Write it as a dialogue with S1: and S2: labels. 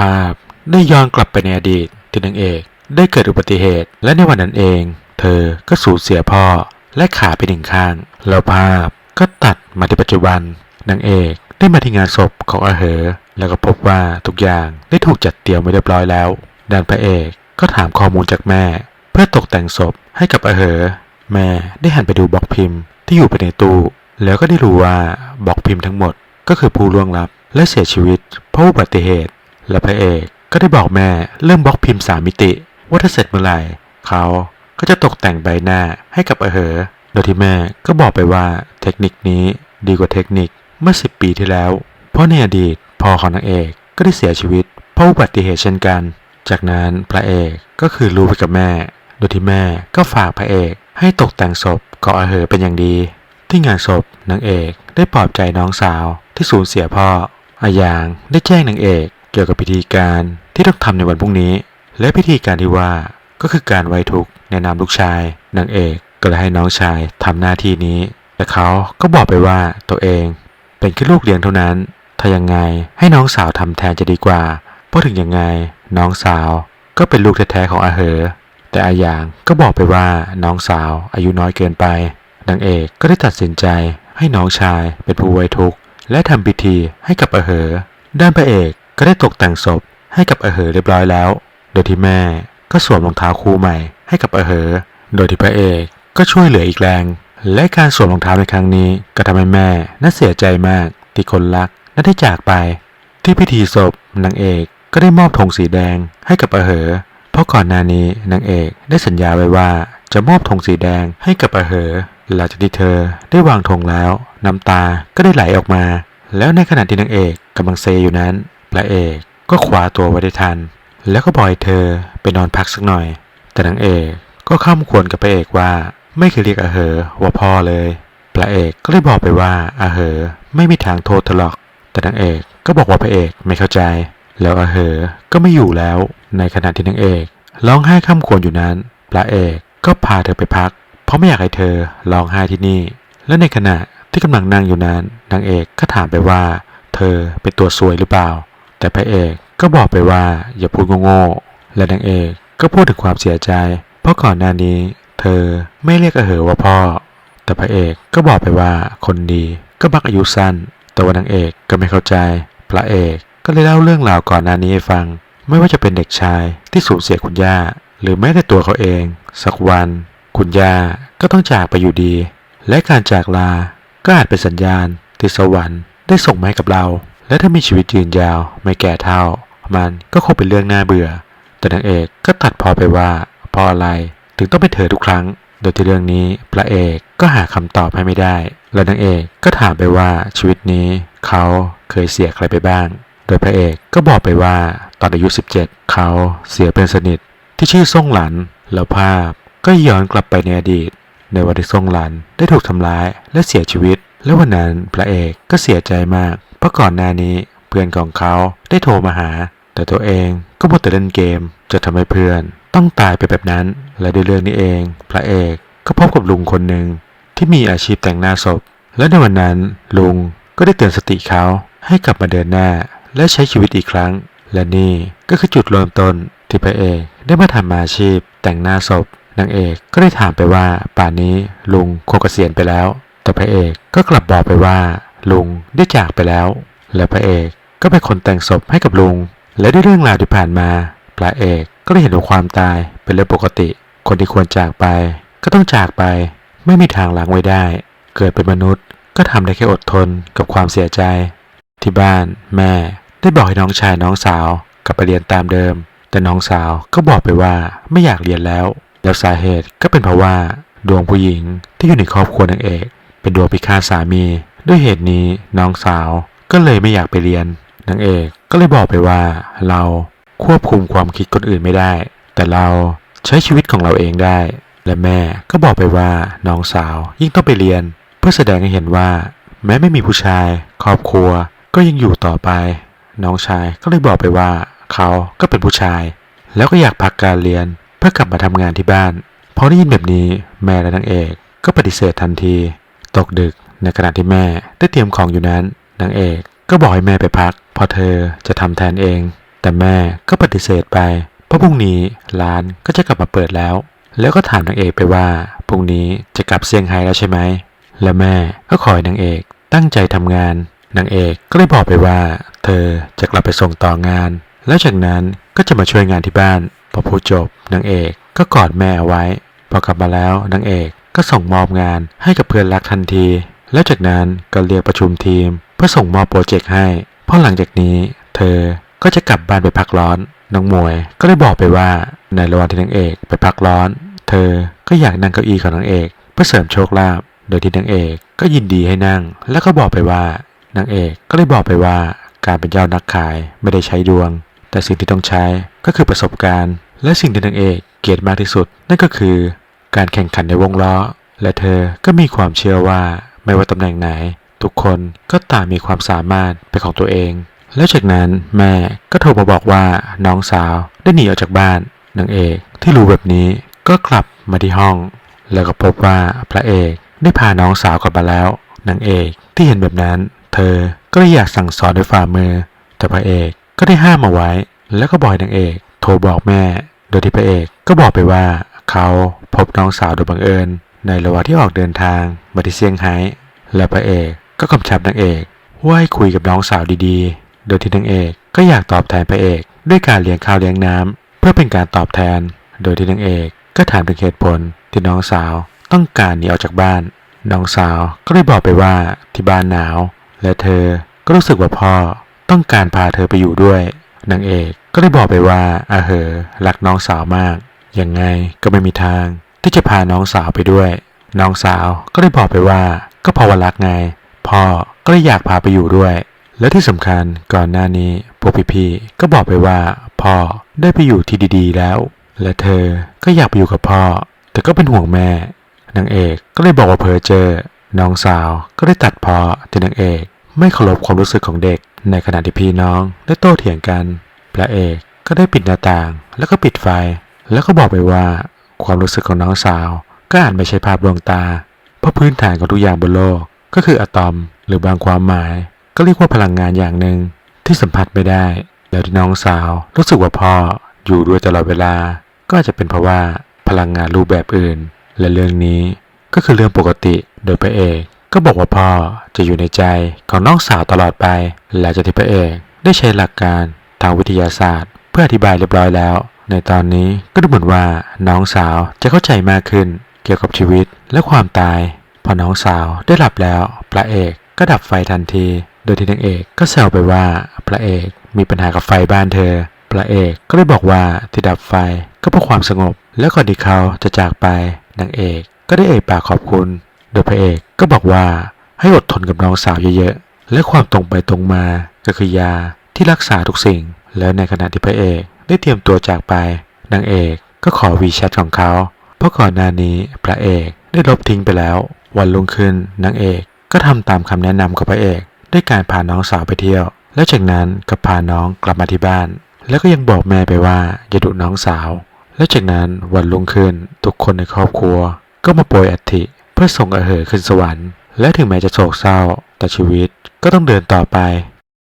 S1: ภาพ ได้ย้อนกลับไปในอดีตที่นางเอกได้เกิดอุบัติเหตุ และในวันนั้นเอง เธอก็สูญเสียพ่อและขาไปหนึ่งข้าง แล้วภาพก็ตัดมาที่ปัจจุบันนางเอกได้มาที่งานศพของอาเหอ แล้วก็พบว่าทุกอย่างได้ถูกจัดเตรียมไว้เรียบร้อยแล้วด้านพระเอกก็ถามข้อมูลจากแม่ เพื่อตกแต่งศพให้กับอาเหอ แม่ได้หันไปดูบล็อกพิมพ์ที่อยู่ภายในตู้ แล้วก็ได้รู้ว่าบล็อกพิมพ์ทั้งหมดก็คือผู้ล่วงลับและเสียชีวิตเพราะอุบัติเหตุ และพระเอกก็ได้บอกแม่เริ่มบล็อกพิมพ์สามมิติ ว่าถ้าเสร็จเมื่อไหร่เขาก็จะตกแต่งใบหน้าให้กับอเหอโดยที่แม่ก็บอกไปว่าเทคนิคนี้ดีกว่าเทคนิคเมื่อ 10 ปีที่แล้ว เพราะในอดีตพ่อของนางเอกก็ได้เสียชีวิตเพราะอุบัติเหตุเช่นกัน จากนั้นพระเอกก็คือรู้ไปกับแม่ โดยที่แม่ก็ฝากพระเอกให้ตกแต่งศพก่ออเหอเป็นอย่างดี ที่งานศพนางเอกได้ปลอบใจน้องสาวที่สูญเสียพ่อ อาหยางได้แจ้งนางเอก กี่ยวกับพิธีการที่ต้องทำในวันพรุ่งนี้ และพิธีการที่ว่าก็คือการไว้ทุกข์ในนามลูกชายนางเอกก็เลยให้น้องชายทำหน้าที่นี้ แต่เขาก็บอกไปว่าตัวเอง เป็นแค่ลูกเลี้ยงเท่านั้น ถ้ายังไงให้น้องสาวทำแทนจะดีกว่า เพราะถึงยังไงน้องสาวก็เป็นลูกแท้ๆของอาเหอ แต่อาหยางก็บอกไปว่าน้องสาวอายุน้อยเกินไปนางเอกก็ได้ตัดสินใจให้น้องชายเป็นผู้ไว้ทุกข์และทำพิธีให้กับอาเหอ ด้านพระเอก ก็ได้ตกแต่งศพให้กับเอาเหอเรียบร้อยแล้ว โดยที่แม่ก็สวมรองเท้าคู่ใหม่ให้กับเอาเหอ โดยที่พระเอกก็ช่วยเหลืออีกแรง และการสวมรองเท้าในครั้งนี้ก็ทำให้แม่น่าเสียใจมากที่คนรักนั้นได้จากไป ที่พิธีศพนางเอกก็ได้มอบธงสีแดงให้กับเอาเหอ เพราะก่อนหน้านี้นางเอกได้สัญญาไว้ว่าจะมอบธงสีแดงให้กับเอาเหอ หลังจากที่เธอได้วางธงแล้ว น้ำตาก็ได้ไหลออกมา แล้วในขณะที่นางเอกกำลังเซอยู่นั้น พระเอกก็คว้าตัวไว้ได้ทัน แล้วก็บอกให้เธอไปนอนพักสักหน่อย แต่นางเอกก็ข้ามควรกับพระเอกว่า ไม่เคยเรียกอาเหอว่าพ่อเลยพระเอกก็เลยบอกไปว่าอาเหอไม่มีทางโทษเธอหรอก แต่นางเอกก็บอกว่าพระเอกไม่เข้าใจ แล้วอาเหอก็ไม่อยู่แล้ว ในขณะที่นางเอกร้องไห้ข้ามควรอยู่นั้นพระเอกก็พาเธอไปพัก เพราะไม่อยากให้เธอร้องไห้ที่นี่ และในขณะที่กำลังนั่งอยู่นั้นนางเอกก็ถามไปว่า เธอเป็นตัวซวยหรือเปล่า แต่พระเอกก็บอกไปว่าอย่าพูดโง่ๆและนางเอกก็พูดถึงความเสียใจ เพราะก่อนหน้านี้เธอไม่เรียกอาเหอว่าพ่อ แต่พระเอกก็บอกไปว่าคนดีก็มักอายุสั้น แต่ว่านางเอกก็ไม่เข้าใจ พระเอกก็เลยเล่าเรื่องราวก่อนหน้านี้ให้ฟัง ไม่ว่าจะเป็นเด็กชายที่สูญเสียคุณย่า หรือแม้แต่ตัวเขาเอง สักวัน คุณย่าก็ต้องจากไปอยู่ดี และการจากลาก็อาจเป็นสัญญาณที่สวรรค์ได้ส่งมาให้กับเรา และถ้ามีชีวิตยืนยาวไม่แก่เท่า มันก็คงเป็นเรื่องน่าเบื่อ แต่นางเอกก็ตัดพอไปว่าเพราะอะไรถึงต้องเป็นเธอทุกครั้ง โดยที่เรื่องนี้พระเอกก็หาคำตอบให้ไม่ได้ และนางเอกก็ถามไปว่าชีวิตนี้เขาเคยเสียใครไปบ้าง โดยพระเอกก็บอกไปว่าตอนอายุ 17 เขาเสียเป็นสนิทที่ชื่อซ่งหลัน แล้วภาพก็ย้อนกลับไปในอดีต ในวันที่ซ่งหลันได้ถูกทำร้ายและเสียชีวิต และวันนั้นพระเอกก็เสียใจมาก ราะก่อนหน้านี้เพื่อนของเขาได้โทรมาหา แต่ตัวเองก็มัวแต่เล่นเกมจะทำให้เพื่อน ต้องตายไปแบบนั้น และด้วยเรื่องนี้เอง พระเอกก็พบกับลุงคนหนึ่งที่มีอาชีพแต่งหน้าศพ และในวันนั้นลุงก็ได้เตือนสติเขาให้กลับมาเดินหน้า และใช้ชีวิตอีกครั้ง และนี่ก็คือจุดเริ่มต้นที่พระเอกได้มาทำอาชีพ แต่งหน้าศพนางเอกก็ได้ถามไปว่าป่านนี้ลุงโคงเกษียณไปแล้ว แต่พระเอกก็กลับบอกไปว่า ลุงได้จากไปแล้ว และพระเอกก็เป็นคนแต่งศพให้กับลุง และด้วยเรื่องราวที่ผ่านมา พระเอกก็ได้เห็นว่าความตายเป็นเรื่องปกติ คนที่ควรจากไป ก็ต้องจากไป ไม่มีทางล้างไว้ได้ เกิดเป็นมนุษย์ก็ทำได้แค่อดทนกับความเสียใจ ที่บ้านแม่ได้บอกให้น้องชายน้องสาวกลับไปเรียนตามเดิม แต่น้องสาวก็บอกไปว่าไม่อยากเรียนแล้ว แล้วสาเหตุก็เป็นเพราะว่า ดวงผู้หญิงที่อยู่ในครอบครัวนางเอก เป็นดวงพิฆาตสามี ด้วยเหตุนี้น้องสาวก็เลยไม่อยากไปเรียนนางเอกก็เลยบอกไปว่าเราควบคุมความคิดคนอื่นไม่ได้ แต่เราใช้ชีวิตของเราเองได้ และแม่ก็บอกไปว่าน้องสาวยิ่งต้องไปเรียน เพื่อแสดงให้เห็นว่า แม้ไม่มีผู้ชาย ครอบครัวก็ยังอยู่ต่อไป น้องชายก็เลยบอกไปว่า เขาก็เป็นผู้ชาย แล้วก็อยากพักการเรียนเพื่อกลับมาทำงานที่บ้านพอได้ยินแบบนี้แม่และนางเอกก็ปฏิเสธทันที ตกดึก ในขณะที่แม่ได้เตรียมของอยู่นั้นนางเอกก็บอกให้แม่ไปพักเพราะเธอจะทำแทนเอง แต่แม่ก็ปฏิเสธไป เพราะพรุ่งนี้ร้านก็จะกลับมาเปิดแล้ว แล้วก็ถามนางเอกไปว่าพรุ่งนี้จะกลับเซี่ยงไฮ้แล้วใช่ไหมและแม่ก็ขอให้นางเอกตั้งใจทำงานนางเอกก็เลยบอกไปว่า เธอจะกลับไปส่งต่องาน แล้วจากนั้นก็จะมาช่วยงานที่บ้านพอพูดจบนางเอกก็กอดแม่เอาไว้ พอกลับมาแล้วนางเอกก็ส่งมอบงานให้กับเพื่อนรักทันที แล้วจากนั้นก็เรียกประชุมทีม เพื่อส่งมอบโปรเจกต์ให้ เพราะหลังจากนี้ เธอก็จะกลับบ้านไปพักร้อน น้องมวยก็ได้บอกไปว่าในระหว่างที่นางเอกไปพักร้อน เธอก็อยากนั่งเก้าอี้ของนางเอกเพื่อเสริมโชคลาภ โดยที่นางเอกก็ยินดีให้นั่ง แล้วก็บอกไปว่านางเอกก็ได้บอกไปว่าการเป็นเจ้านักขายไม่ได้ใช้ดวง แต่สิ่งที่ต้องใช้ก็คือประสบการณ์ และสิ่งที่นางเอกเกลียดมากที่สุด นั่นก็คือการแข่งขันในวงล้อ และเธอก็มีความเชื่อว่า ไม่ว่าตำแหน่งไหน ทุกคนก็ต่างมีความสามารถเป็นของตัวเอง แล้วจากนั้นแม่ก็โทรมาบอกว่าน้องสาวได้หนีออกจากบ้านนางเอกที่รู้แบบนี้ก็กลับมาที่ห้อง แล้วก็พบว่าพระเอกได้พาน้องสาวกลับมาแล้วนางเอกที่เห็นแบบนั้น เธอก็เลยอยากสั่งสอนด้วยฝ่ามือ แต่พระเอกก็ได้ห้ามเอาไว้ แล้วก็บอกนางเอก โทรบอกแม่ โดยที่พระเอกก็บอกไปว่า เขาพบน้องสาวโดยบังเอิญ ในระหว่างที่ออกเดินทางมาที่เซี่ยงไฮ้และพระเอกก็กำชับนางเอกว่าให้คุยกับน้องสาวดีๆ โดยที่นางเอกก็อยากตอบแทนพระเอก ด้วยการเลี้ยงข้าวเลี้ยงน้ำเพื่อเป็นการตอบแทน โดยที่นางเอกก็ถามถึงเหตุผลที่น้องสาวต้องการหนีออกจากบ้าน น้องสาวก็เลยบอกไปว่าที่บ้านหนาว และเธอก็รู้สึกว่าพ่อต้องการพาเธอไปอยู่ด้วยนางเอกก็ได้บอกไปว่าอาเหอรักน้องสาวมากยังไงก็ไม่มีทาง ที่จะพาน้องสาวไปด้วย น้องสาวก็ได้บอกไปว่า ก็พราะว่ารักไง พ่อก็เลยอยากพาไปอยู่ด้วย และที่สำคัญก่อนหน้านี้พวกพี่ๆก็บอกไปว่า พ่อได้ไปอยู่ที่ดีๆแล้ว และเธอก็อยากไปอยู่กับพ่อ แต่ก็เป็นห่วงแม่นางเอกก็เลยบอกว่าเพอเจอน้องสาวก็ได้ตัดเพอที่นางเอกไม่เคารพความรู้สึกของเด็ก ในขณะที่พี่น้องได้โต้เถียงกัน พระเอกก็ได้ปิดหน้าต่าง แล้วก็ปิดไฟ แล้วก็บอกไปว่า ความรู้สึกของน้องสาวก็อาจไม่ใช่ภาพลวงตา เพราะพื้นฐานของทุกอย่างบนโลก ก็คืออะตอม หรือบางความหมาย ก็เรียกว่าพลังงานอย่างหนึ่งที่สัมผัสไม่ได้ แล้วที่น้องสาวรู้สึกว่าพ่ออยู่ด้วยตลอดเวลา ก็าจจะเป็นเพราะว่าพลังงานรูปแบบอื่น และเรื่องนี้ก็คือเรื่องปกติโดยพระเอกก็บอกว่าพ่อจะอยู่ในใจของน้องสาวตลอดไป หลังจากที่พระเอกได้ใช้หลักการทางวิทยาศาสตร์ เพื่ออธิบายเรียบร้อยแล้ว ในตอนนี้ก็ดูเหมือนว่าน้องสาวจะเข้าใจมากขึ้นเกี่ยวกับชีวิตและความตาย พอน้องสาวได้หลับแล้วพระเอกก็ดับไฟทันที โดยที่นางเอกก็แซวไปว่าพระเอกมีปัญหากับไฟบ้านเธอ พระเอกก็ได้บอกว่าที่ดับไฟก็เพราะความสงบ แล้วก่อนที่เขาจะจากไปนางเอกก็ได้เอ่ยปากขอบคุณ โดยพระเอกก็บอกว่าให้อดทนกับน้องสาวเยอะๆและความตรงไปตรงมาก็คือยาที่รักษาทุกสิ่ง แล้วในขณะที่พระเอก ได้เตรียมตัวจากไป นางเอกก็ขอวีแชทของเขา เพราะก่อนหน้านี้พระเอกได้ลบทิ้งไปแล้ว วันรุ่งขึ้นนางเอกก็ทำตามคำแนะนำของพระเอก ด้วยการพาน้องสาวไปเที่ยว แล้วจากนั้นก็พาน้องกลับมาที่บ้าน แล้วก็ยังบอกแม่ไปว่าอย่าดุน้องสาว และจากนั้นวันรุ่งขึ้นทุกคนในครอบครัว ก็มาโปรยอัฐิเพื่อส่งอาเหอขึ้นสวรรค์ และถึงแม้จะโศกเศร้า แต่ชีวิตก็ต้องเดินต่อไป